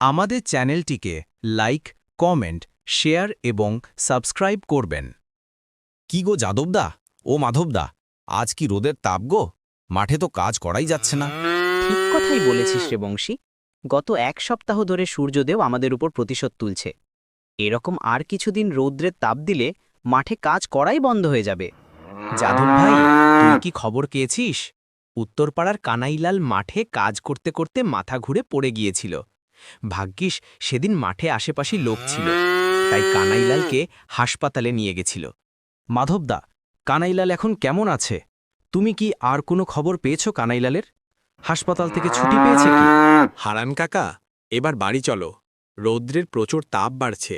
আমাদের চ্যানেলটিকে like comment share এবং সাবস্ক্রাইব করবেন। কি গো যাদবদা? ও মাধবদা আজ কি রোদের তাপ গো? মাঠে তো কাজ করাই যাচ্ছে না। ঠিক কথাই বলেছিস রে বংশী। গত এক সপ্তাহ ধরে সূর্যদেব আমাদের উপর প্রতিশোধ তুলছে। এরকম আর কিছুদিন রৌদ্রের তাপ দিলে মাঠে কাজ করাই বন্ধ হয়ে যাবে। যাদব ভাই তুই কি খবর পেয়েছিস? উত্তরপাড়ার কানাইলাল মাঠে কাজ করতে করতে মাথা ঘুরে পড়ে গিয়েছিল। ভাগ্যিস সেদিন মাঠে আশেপাশে লোক ছিল তাই কানাইলালকে হাসপাতালে নিয়ে গেছিল। মাধবদা কানাইলাল এখন কেমন আছে? তুমি কি আর কোনো খবর পেয়েছ কানাইলালের? হাসপাতাল থেকে ছুটি পেয়েছে কি? হারান কাকা এবার বাড়ি চলো। রৌদ্রের প্রচুর তাপ বাড়ছে।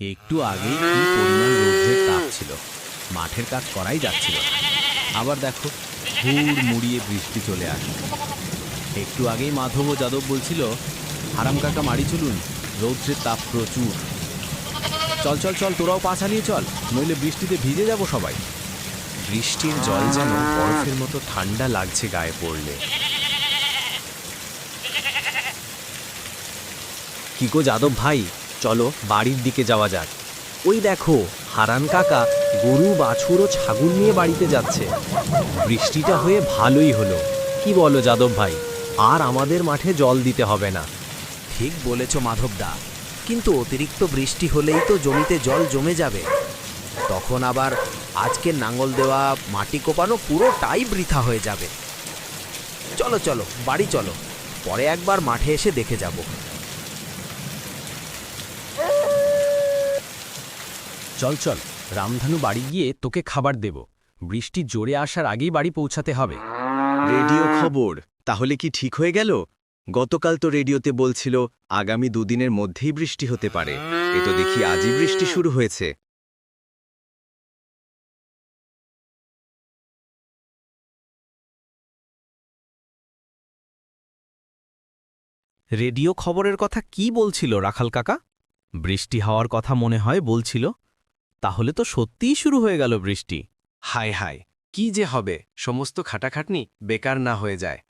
একটু আগেই কি পরিমাণ রৌদ্রের তাপ ছিল। মাঠের কাজ করাই যাচ্ছিল আবার দেখো হুড় মুড়িয়ে বৃষ্টি চলে আসে একটু আগেই মাধব ও যাদব বলছিল হারাম কাকা মারি চলুন রৌদ্রের তাপ প্রচুর। চল চল চল তোরাও পা চালিয়ে চল নইলে বৃষ্টিতে ভিজে যাব সবাই। বৃষ্টির জল যেন বরফের মতো ঠান্ডা লাগছে গায়ে পড়লে। কি গো যাদব ভাই? চলো বাড়ির দিকে যাওয়া যাক। ওই দেখো হারান কাকা গরু বাছুর ও ছাগল নিয়ে বাড়িতে যাচ্ছে। বৃষ্টিটা হয়ে ভালোই হলো। কি বলো যাদব ভাই? আর আমাদের মাঠে জল দিতে হবে না। ঠিক বলেছ মাধবদা। কিন্তু অতিরিক্ত বৃষ্টি হলেই তো জমিতে জল জমে যাবে। তখন আবার আজকে নাঙল দেওয়া মাটি কোপানো পুরোটাই বৃথা হয়ে যাবে। চলো চলো বাড়ি চলো। পরে একবার মাঠে এসে দেখে যাব। চল চল রামধানু বাড়ি গিয়ে তোকে খাবার দেব। বৃষ্টি জোরে আসার আগেই বাড়ি পৌঁছাতে হবে। রেডিও খবর তাহলে কি ঠিক হয়ে গেল? গতকাল তো রেডিওতে বলছিল আগামী দুদিনের মধ্যেই বৃষ্টি হতে পারে। এ তো দেখি আজই বৃষ্টি শুরু হয়েছে। রেডিও খবরের কথা কি বলছিল রাখাল কাকা? বৃষ্টি হওয়ার কথা মনে হয় বলছিল তাহলে তো সত্যিই শুরু হয়ে গেল বৃষ্টি। হায় হায় কি যে হবে সমস্ত খাটাখাটনি বেকার না হয়ে যায়।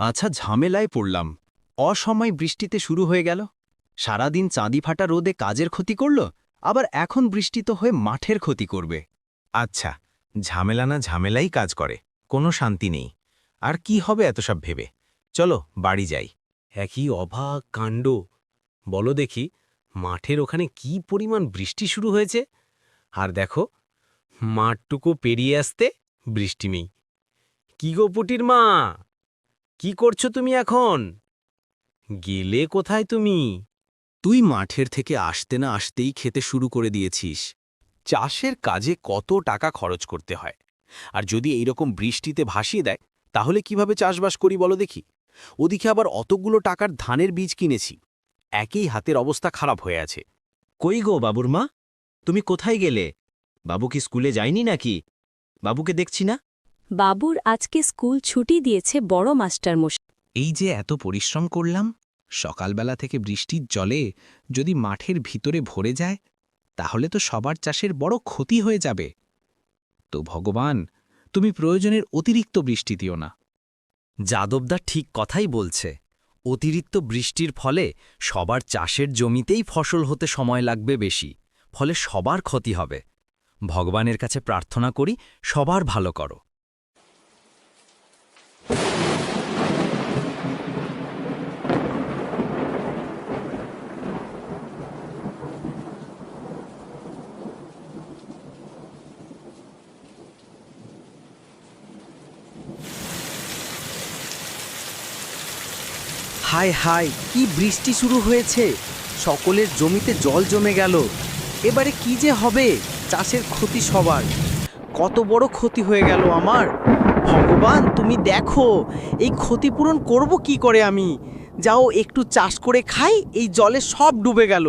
আচ্ছা ঝামেলায় পড়লাম। অসময় বৃষ্টিতে শুরু হয়ে গেল। সারাদিন চাঁদি ফাটা রোদে কাজের ক্ষতি করল, আবার এখন বৃষ্টি তো হয়ে মাঠের ক্ষতি করবে। আচ্ছা ঝামেলা না ঝামেলাই কাজ করে, কোনো শান্তি নেই। আর কি হবে এত সব ভেবে? চলো, বাড়ি যাই। একই অবাক কাণ্ড। বলো দেখি, মাঠের ওখানে কি পরিমাণ বৃষ্টি শুরু হয়েছে? আর দেখো, মাঠটুকু পেরিয়ে আসতে বৃষ্টি নেই। কি গো পুটির মা? কি করছ তুমি এখন? গেলে কোথায় তুমি? তুই মাঠের থেকে আসতে না আসতেই খেতে শুরু করে দিয়েছিস। চাষের কাজে কত টাকা খরচ করতে হয়? আর যদি এইরকম বৃষ্টিতে ভাসিয়ে দেয় তাহলে কীভাবে চাষবাস করি বলো দেখি? ওদিকে আবার অতগুলো টাকার ধানের বীজ কিনেছি। একই হাতের অবস্থা খারাপ হয়ে আছে। কই গো বাবুর মা? তুমি কোথায় গেলে? বাবু কি স্কুলে যায়নি নাকি? বাবুকে দেখছি না? বাবুর আজকে স্কুল ছুটি দিয়েছে বড় মাস্টারমশাই। এই যে এত পরিশ্রম করলাম সকালবেলা থেকে বৃষ্টির জলে যদি মাঠের ভিতরে ভরে যায় তাহলে তো সবার চাষের বড় ক্ষতি হয়ে যাবে। তো ভগবান তুমি প্রয়োজনের অতিরিক্ত বৃষ্টি দিও না। যাদবদা ঠিক কথাই বলছে। অতিরিক্ত বৃষ্টির ফলে সবার চাষের জমিতেই ফসল হতে সময় লাগবে বেশি ফলে সবার ক্ষতি হবে। ভগবানের কাছে প্রার্থনা করি সবার ভালো করো। হায় হায় কি বৃষ্টি শুরু হয়েছে? সকলের জমিতে জল জমে গেল। এবারে কি যে হবে? চাষের ক্ষতি সবার। কত বড় ক্ষতি হয়ে গেল আমার। ভগবান, তুমি দেখো, এই ক্ষতিপূরণ করব কি করে আমি? যাও, একটু চাষ করে খাই, এই জলে সব ডুবে গেল।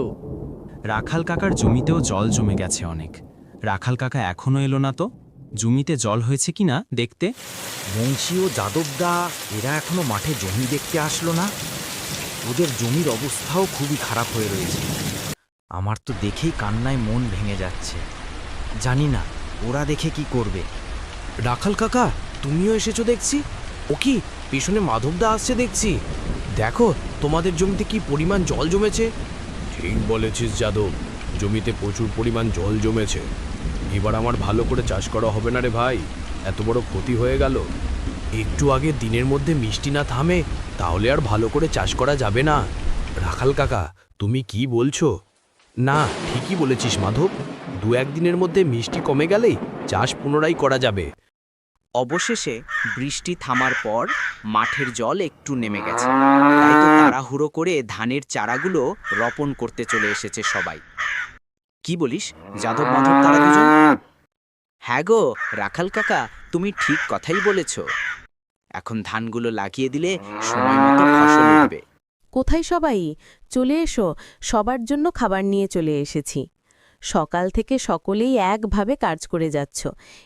রাখাল কাকার জমিতেও জল জমে গেছে অনেক। রাখাল কাকা এখনও এলো না তো? জমিতে জল হয়েছে কিনা দেখতে? বংশী ও যাদবদা এরা এখনও মাঠে জমি দেখতে আসলো না। ওদের জমির অবস্থাও খুবই খারাপ হয়ে রয়েছে। আমার তো দেখেই কান্নায় মন ভেঙে যাচ্ছে। জানি না ওরা দেখে কি করবে। রাখাল কাকা তুমিও এসেছ দেখছি? ও কি পেছনে মাধবদা আসছে দেখছি? দেখো তোমাদের জমিতে কি পরিমাণ জল জমেছে? ঠিক বলেছিস যাদব। জমিতে প্রচুর পরিমাণ জল জমেছে। এবার আমার ভালো করে চাষ করা হবে না রে ভাই। এত বড় ক্ষতি হয়ে গেল। একটু আগে দিনের মধ্যে মিষ্টি না থামে, তাহলে আর ভালো করে চাষ করা যাবে না। রাখাল কাকা, তুমি কি বলছো? না, ঠিকই বলেছিস মাধব। দু একদিনের মধ্যে মিষ্টি কমে গেলেই চাষ পুনরায় করা যাবে। অবশেষে বৃষ্টি থামার পর মাঠের জল একটু নেমে গেছে। তাই তো তাড়াহুড়ো করে ধানের চারাগুলো রোপণ করতে চলে এসেছে সবাই। কি বলিস? যাদব মাধব তারা দুজন? হ্যাঁ গো রাখাল কাকা তুমি ঠিক কথাই বলেছ। এখন ধানগুলো লাগিয়ে দিলে সময় মতো ফসল উঠবে। কোথায় সবাই? চলে এসো সবার জন্য খাবার নিয়ে চলে এসেছি। সকাল থেকে সকলেই একভাবে কাজ করে যাচ্ছ।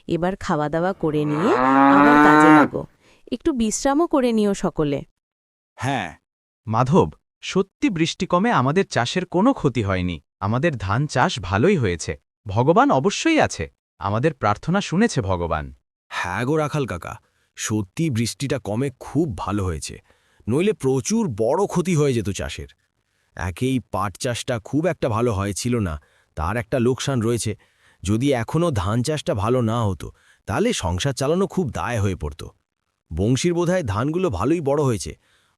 এবার খাওয়া দাওয়া করে নিয়ে আবার কাজে লাগো। একটু বিশ্রামও করে নিও সকলে। হ্যাঁ মাধব সত্যি বৃষ্টি কমে আমাদের চাষের কোনো ক্ষতি হয়নি। আমাদের ধান চাষ ভালোই হয়েছে। ভগবান অবশ্যই আছে। আমাদের প্রার্থনা শুনেছে ভগবান। হ্যাঁ গো রাখাল কাকা সত্যি বৃষ্টিটা কমে খুব ভালো হয়েছে। নইলে প্রচুর বড় ক্ষতি হয়ে যেত চাষের। একেই পাট চাষটা খুব একটা ভালো হয়েছিল না তার একটা লোকসান রয়েছে। যদি এখনও ধান চাষটা ভালো না হতো তাহলে সংসার চালানো খুব দায় হয়ে পড়ত। বংশীর বোধহয় ধানগুলো ভালোই বড় হয়েছে।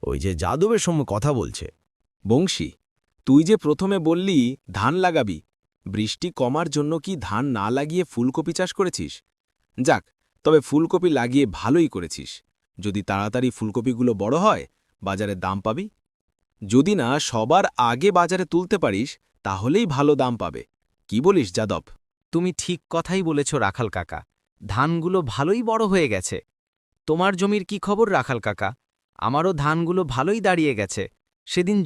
ওই যে যাদবের সময় কথা বলছে। বংশী তুই যে প্রথমে বললি, ধান লাগাবি। বৃষ্টি কমার জন্য কি ধান না লাগিয়ে ফুলকপি চাষ করেছিস? যাক, তবে ফুলকপি লাগিয়ে ভালোই করেছিস। যদি তাড়াতাড়ি ফুলকপিগুলো বড় হয়, বাজারে দাম পাবি। যদি না, সবার আগে বাজারে তুলতে পারিস, তাহলেই ভালো দাম পাবে। কি বলিস, যাদব? তুমি ঠিক কথাই বলেছ, রাখাল কাকা। ধানগুলো ভালোই বড় হয়ে গেছে। তোমার জমির কি খবর, রাখাল কাকা? আমারও ধানগুলো ভালোই দাঁড়িয়ে গেছে। সেদিন